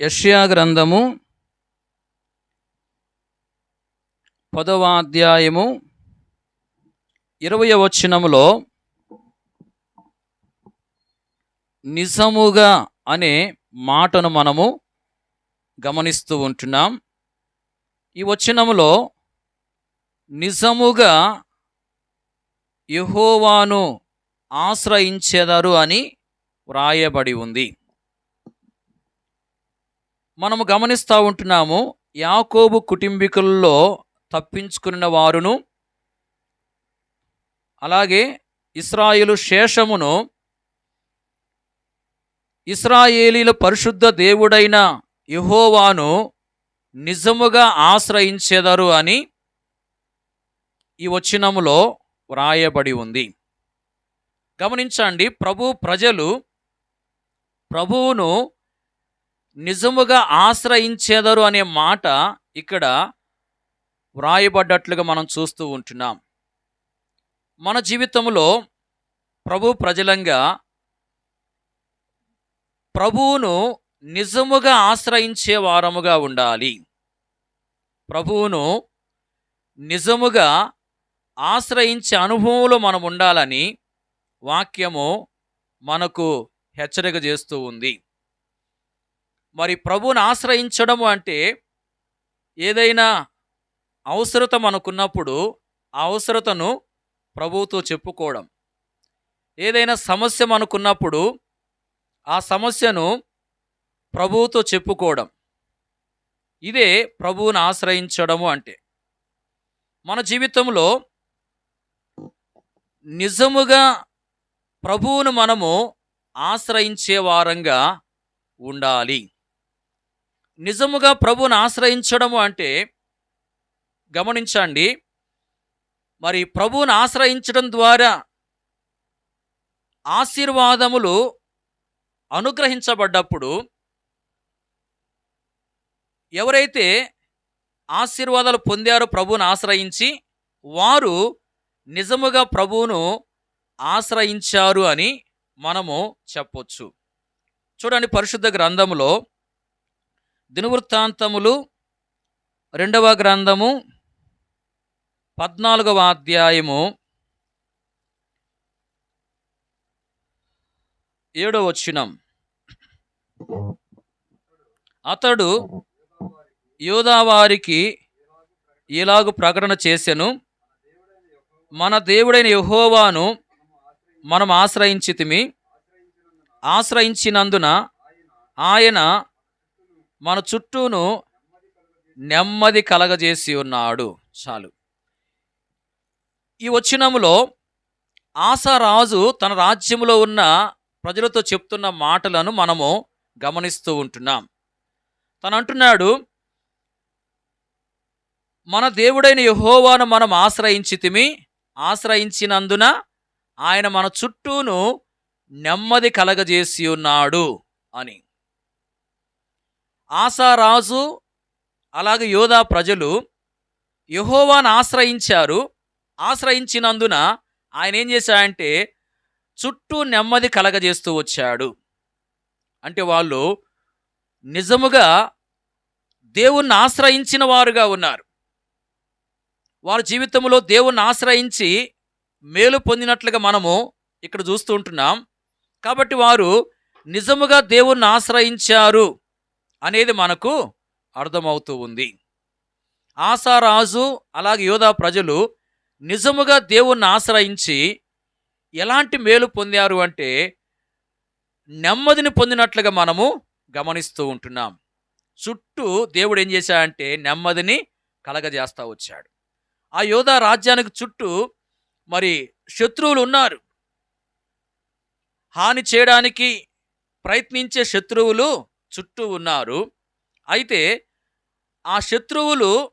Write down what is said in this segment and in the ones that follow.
యష్యా గ్రంథము పదవ అధ్యాయము ఇరవయ వచనములో నిజముగా అనే మాటను మనము గమనిస్తూ ఉంటున్నాం. ఈ వచనములో నిజముగా యహోవాను ఆశ్రయించెదరు అని వ్రాయబడి ఉంది. మనము గమనిస్తూ ఉంటున్నాము యాకోబు కుటుంబీకుల్లో తప్పించుకున్న వారును అలాగే ఇస్రాయిలు శేషమును ఇస్రాయేలీల పరిశుద్ధ దేవుడైన యహోవాను నిజముగా ఆశ్రయించెదరు అని ఈ వచనములో వ్రాయబడి ఉంది. గమనించండి ప్రభు ప్రజలు ప్రభువును నిజముగా ఆశ్రయించేదరు అనే మాట ఇక్కడ వ్రాయబడ్డట్లుగా మనం చూస్తూ ఉంటున్నాం. మన జీవితంలో ప్రభు ప్రజలంగా ప్రభువును నిజముగా ఆశ్రయించే వారముగా ఉండాలి. ప్రభువును నిజముగా ఆశ్రయించే అనుభవంలో మనం ఉండాలని వాక్యము మనకు హెచ్చరిక చేస్తూ ఉంది. మరి ప్రభువుని ఆశ్రయించడం అంటే ఏదైనా అవసరత మనకున్నప్పుడు ఆ అవసరతను ప్రభువుతో చెప్పుకోవడం. ఏదైనా సమస్య మనకున్నప్పుడు ఆ సమస్యను ప్రభువుతో చెప్పుకోవడం. ఇదే ప్రభువుని ఆశ్రయించడము అంటే. మన జీవితంలో నిజముగా ప్రభువును మనము ఆశ్రయించే వారంగా ఉండాలి. నిజముగా ప్రభువును ఆశ్రయించడము అంటే గమనించండి. మరి ప్రభువును ఆశ్రయించడం ద్వారా ఆశీర్వాదములు అనుగ్రహించబడ్డప్పుడు ఎవరైతే ఆశీర్వాదాలు పొందారో ప్రభువును ఆశ్రయించి వారు నిజముగా ప్రభువును ఆశ్రయించారు అని మనము చెప్పొచ్చు. చూడండి పరిశుద్ధ గ్రంథంలో దినవృత్తాంతములు రెండవ గ్రంథము పద్నాలుగవ అధ్యాయము ఏడవ వచ్చినం అతడు యోధావారికి ఇలాగు ప్రకటన చేశాను మన దేవుడైన యహోవాను మనం ఆశ్రయించితిమి ఆశ్రయించినందున ఆయన మన చుట్టూను నెమ్మది కలగజేసి ఉన్నాడు చాలు. ఈ వచ్చినములో ఆశారాజు తన రాజ్యంలో ఉన్న ప్రజలతో చెప్తున్న మాటలను మనము గమనిస్తూ ఉంటున్నాం. తను అంటున్నాడు మన దేవుడైన యహోవాను మనం ఆశ్రయించితిమి ఆశ్రయించినందున ఆయన మన చుట్టూను నెమ్మది కలగజేసి ఉన్నాడు అని. ఆశారాజు అలాగే యోధా ప్రజలు యహోవాను ఆశ్రయించారు. ఆశ్రయించినందున ఆయన ఏం చేశాడంటే చుట్టూ నెమ్మది కలగజేస్తూ వచ్చాడు. అంటే వాళ్ళు నిజముగా దేవుణ్ణి ఆశ్రయించిన వారుగా ఉన్నారు. వారి జీవితంలో దేవుణ్ణి ఆశ్రయించి మేలు పొందినట్లుగా మనము ఇక్కడ చూస్తూ ఉంటున్నాం. కాబట్టి వారు నిజముగా దేవుణ్ణి ఆశ్రయించారు. అనేది మనకు అర్థమవుతూ ఉంది. ఆసారాజు అలాగే యోధా ప్రజలు నిజముగా దేవుణ్ణి ఆశ్రయించి ఎలాంటి మేలు పొందారు అంటే నెమ్మదిని పొందినట్లుగా మనము గమనిస్తూ ఉంటున్నాం. చుట్టూ దేవుడు ఏం చేశాడంటే నెమ్మదిని కలగజేస్తూ వచ్చాడు. ఆ యోధా రాజ్యానికి చుట్టూ మరి శత్రువులు ఉన్నారు. హాని చేయడానికి ప్రయత్నించే శత్రువులు చుట్టూ ఉన్నారు. అయితే ఆ శత్రువులు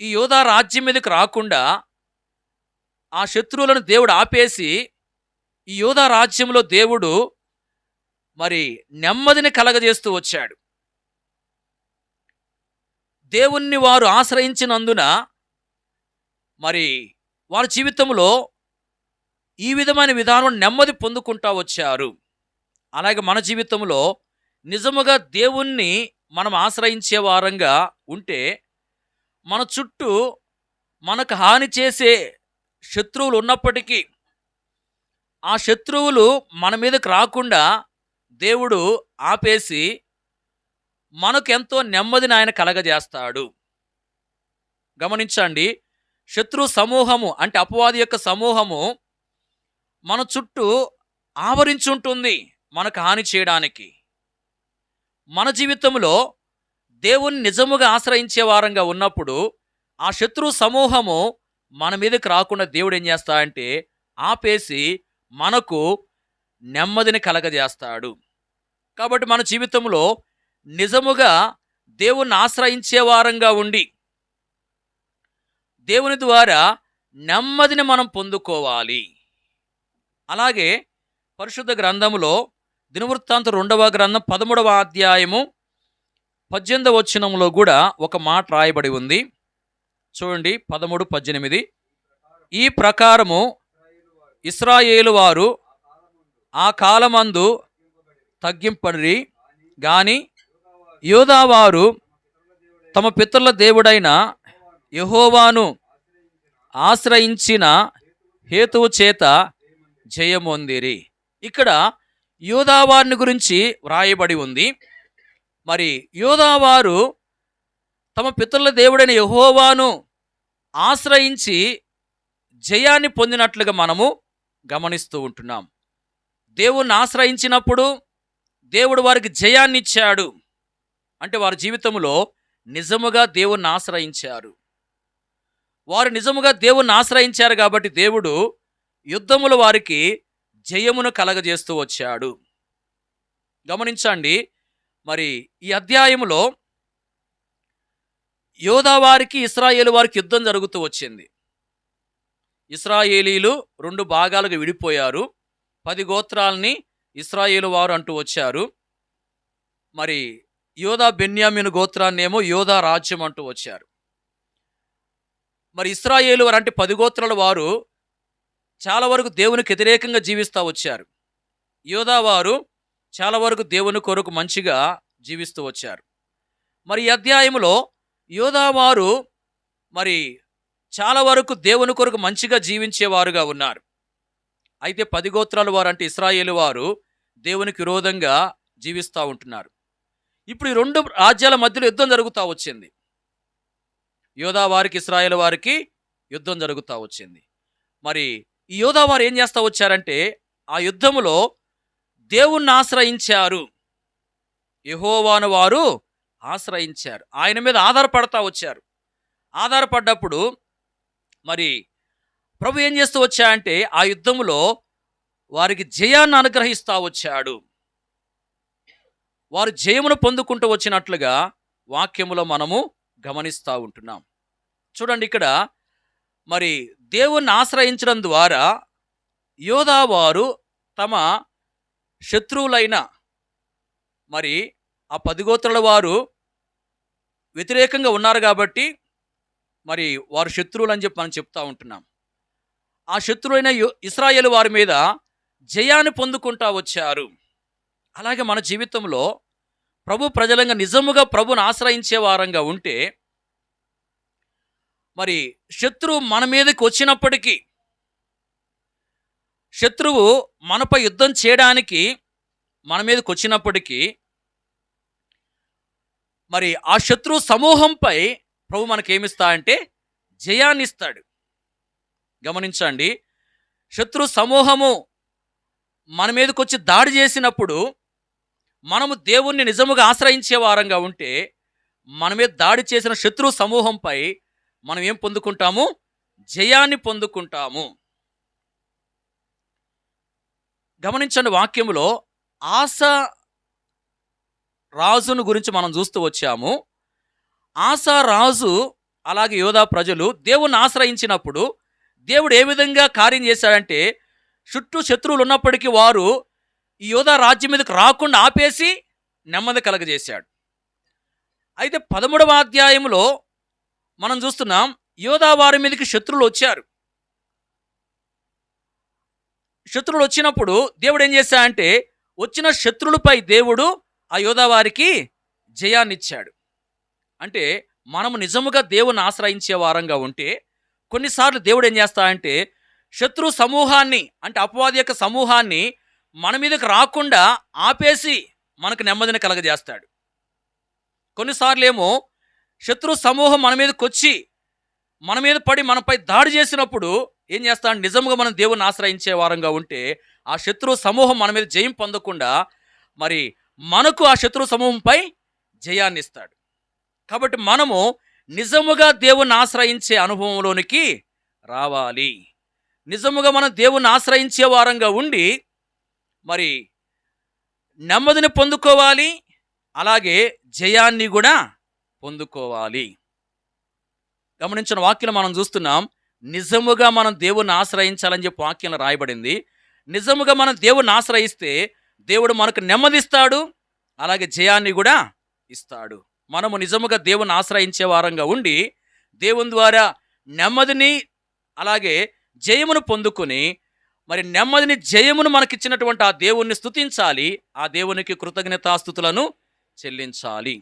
ఈ యోధా రాజ్యం మీదకి రాకుండా ఆ శత్రువులను దేవుడు ఆపేసి ఈ యోధా రాజ్యంలో దేవుడు మరి నెమ్మదిని కలగజేస్తూ వచ్చాడు. దేవుణ్ణి వారు ఆశ్రయించినందున మరి వారి జీవితంలో ఈ విధమైన విధానం నెమ్మది పొందుకుంటా వచ్చారు. అలాగే మన జీవితంలో నిజముగా దేవుణ్ణి మనం ఆశ్రయించే వారంగా ఉంటే మన చుట్టూ మనకు హాని చేసే శత్రువులు ఉన్నప్పటికీ ఆ శత్రువులు మన మీదకి రాకుండా దేవుడు ఆపేసి మనకు ఎంతో నెమ్మదిని ఆయన కలగజేస్తాడు. గమనించండి శత్రు సమూహము అంటే అపవాది యొక్క సమూహము మన చుట్టూ ఆవరించుంటుంది మనకు హాని చేయడానికి. మన జీవితంలో దేవుణ్ణి నిజముగా ఆశ్రయించే వారంగా ఉన్నప్పుడు ఆ శత్రు సమూహము మన మీదకి రాకుండా దేవుడు ఏం చేస్తాడంటే ఆపేసి మనకు నెమ్మదిని కలగజేస్తాడు. కాబట్టి మన జీవితంలో నిజముగా దేవుణ్ణి ఆశ్రయించే వారంగా ఉండి దేవుని ద్వారా నెమ్మదిని మనం పొందుకోవాలి. అలాగే పరిశుద్ధ గ్రంథములో దినవృత్తాంత రెండవ గ్రంథం పదమూడవ అధ్యాయము పద్దెనిమిదవ వచనంలో కూడా ఒక మాట రాయబడి ఉంది. చూడండి పదమూడు పద్దెనిమిది. ఈ ప్రకారము ఇస్రాయేలు వారు ఆ కాలమందు తగ్గింపడి గాని యోధావారు తమ పితరుల దేవుడైన యహోవాను ఆశ్రయించిన హేతువు చేత జయమొందిరి. ఇక్కడ యోధావారిని గురించి వ్రాయబడి ఉంది. మరి యోధావారు తమ పితరుల దేవుడైన యహోవాను ఆశ్రయించి జయాన్ని పొందినట్లుగా మనము గమనిస్తూ ఉంటున్నాం. దేవుణ్ణి ఆశ్రయించినప్పుడు దేవుడు వారికి జయాన్ని ఇచ్చాడు. అంటే వారి జీవితంలో నిజముగా దేవుణ్ణి ఆశ్రయించారు. వారు నిజముగా దేవుణ్ణి ఆశ్రయించారు కాబట్టి దేవుడు యుద్ధములు వారికి జయమును కలగజేస్తూ వచ్చాడు. గమనించండి మరి ఈ అధ్యాయములో యోధా వారికి ఇస్రాయేలు వారికి యుద్ధం జరుగుతూ వచ్చింది. ఇస్రాయేలీలు రెండు భాగాలుగా విడిపోయారు. పది గోత్రాలని ఇస్రాయేలు వారు అంటూ వచ్చారు. మరి యోధా బెన్యామిన్ గోత్రాన్నేమో యోధా రాజ్యం అంటూ వచ్చారు. మరి ఇస్రాయేలు వారు అంటే పది గోత్రాల వారు చాలా వరకు దేవునికి వ్యతిరేకంగా జీవిస్తూ వచ్చారు. యోధా వారు చాలా వరకు దేవుని కొరకు మంచిగా జీవిస్తూ వచ్చారు. మరి ఈ అధ్యాయంలో యోధా వారు మరి చాలా వరకు దేవుని కొరకు మంచిగా జీవించేవారుగా ఉన్నారు. అయితే పది గోత్రాల వారు అంటే ఇస్రాయేల్ వారు దేవునికి విరోధంగా జీవిస్తూ ఉంటున్నారు. ఇప్పుడు ఈ రెండు రాజ్యాల మధ్యలో యుద్ధం జరుగుతూ వచ్చింది. యోధా వారికి ఇస్రాయేల్ వారికి యుద్ధం జరుగుతూ వచ్చింది. మరి ఈ యోధా వారు ఏం చేస్తూ వచ్చారంటే ఆ యుద్ధములో దేవుణ్ణి ఆశ్రయించారు. యహోవాను వారు ఆశ్రయించారు. ఆయన మీద ఆధారపడతా వచ్చారు. ఆధారపడ్డప్పుడు మరి ప్రభు ఏం చేస్తూ వచ్చా అంటే ఆ యుద్ధములో వారికి జయాన్ని అనుగ్రహిస్తూ వచ్చాడు. వారు జయమును పొందుకుంటూ వచ్చినట్లుగా వాక్యములో మనము గమనిస్తూ ఉంటున్నాం. చూడండి ఇక్కడ మరి దేవుణ్ణి ఆశ్రయించడం ద్వారా యోధా వారు తమ శత్రువులైన మరి ఆ పదిగోత్రుల వారు వ్యతిరేకంగా ఉన్నారు కాబట్టి మరి వారు శత్రువులు అని చెప్పి మనం చెప్తా ఉంటున్నాం. ఆ శత్రువులైన యో- ఇస్రాయేల్ వారి మీద జయాన్ని పొందుకుంటా వచ్చారు. అలాగే మన జీవితంలో ప్రభు ప్రజలంగా నిజముగా ప్రభుని ఆశ్రయించే వారంగా ఉంటే మరి శత్రువు మన మీదకి వచ్చినప్పటికీ శత్రువు మనపై యుద్ధం చేయడానికి మన మీదకి వచ్చినప్పటికీ మరి ఆ శత్రు సమూహంపై ప్రభు మనకేమిస్తా అంటే జయాన్ని ఇస్తాడు గమనించండి శత్రు సమూహము మన మీదకి వచ్చి దాడి చేసినప్పుడు మనము దేవుణ్ణి నిజముగా ఆశ్రయించే వారంగా ఉంటే మన మీద దాడి చేసిన శత్రు సమూహంపై మనం ఏం పొందుకుంటాము? జయాన్ని పొందుకుంటాము. గమనించండి వాక్యములో ఆశ రాజును గురించి మనం చూస్తూ వచ్చాము. ఆశా రాజు అలాగే యోధా ప్రజలు దేవుణ్ణి ఆశ్రయించినప్పుడు దేవుడు ఏ విధంగా కార్యం చేశాడంటే చుట్టూ శత్రువులు ఉన్నప్పటికీ వారు ఈ యోధా రాజ్యం మీదకి రాకుండా ఆపేసి నెమ్మది కలగజేశాడు. అయితే పదమూడవ అధ్యాయంలో మనం చూస్తున్నాం యోధా వారి మీదకి శత్రువులు వచ్చారు. శత్రువులు వచ్చినప్పుడు దేవుడు ఏం చేశాడంటే వచ్చిన శత్రువులపై దేవుడు ఆ యోధా వారికి జయాన్నిచ్చాడు. అంటే మనము నిజముగా దేవుని ఆశ్రయించే వారంగా ఉంటే కొన్నిసార్లు దేవుడు ఏం చేస్తాడంటే శత్రు సమూహాన్ని అంటే అపవాది యొక్క సమూహాన్ని మన మీదకి రాకుండా ఆపేసి మనకు నెమ్మదిని కలగజేస్తాడు. కొన్నిసార్లు ఏమో శత్రు సమూహం మన మీదకి వచ్చి మన మీద పడి మనపై దాడి చేసినప్పుడు ఏం చేస్తాడు? నిజంగా మనం దేవుని ఆశ్రయించే వారంగా ఉంటే ఆ శత్రు సమూహం మన మీద జయం పొందకుండా మరి మనకు ఆ శత్రు సమూహంపై జయాన్ని ఇస్తాడు. కాబట్టి మనము నిజముగా దేవుని ఆశ్రయించే అనుభవంలోనికి రావాలి. నిజముగా మనం దేవుని ఆశ్రయించే వారంగా ఉండి మరి నెమ్మదిని పొందుకోవాలి. అలాగే జయాన్ని కూడా పొందుకోవాలి. గమనించిన వాక్యం మనం చూస్తున్నాం నిజముగా మనం దేవుని ఆశ్రయించాలని చెప్పి వాక్యం రాయబడింది. నిజముగా మనం దేవుని ఆశ్రయిస్తే దేవుడు మనకు నెమ్మదిస్తాడు అలాగే జయాన్ని కూడా ఇస్తాడు. మనము నిజముగా దేవుని ఆశ్రయించే వారంగా ఉండి దేవుని ద్వారా నెమ్మదిని అలాగే జయమును పొందుకొని మరి నెమ్మదిని జయమును మనకిచ్చినటువంటి ఆ దేవుణ్ణి స్థుతించాలి ఆ దేవునికి కృతజ్ఞతాస్థుతులను చెల్లించాలి.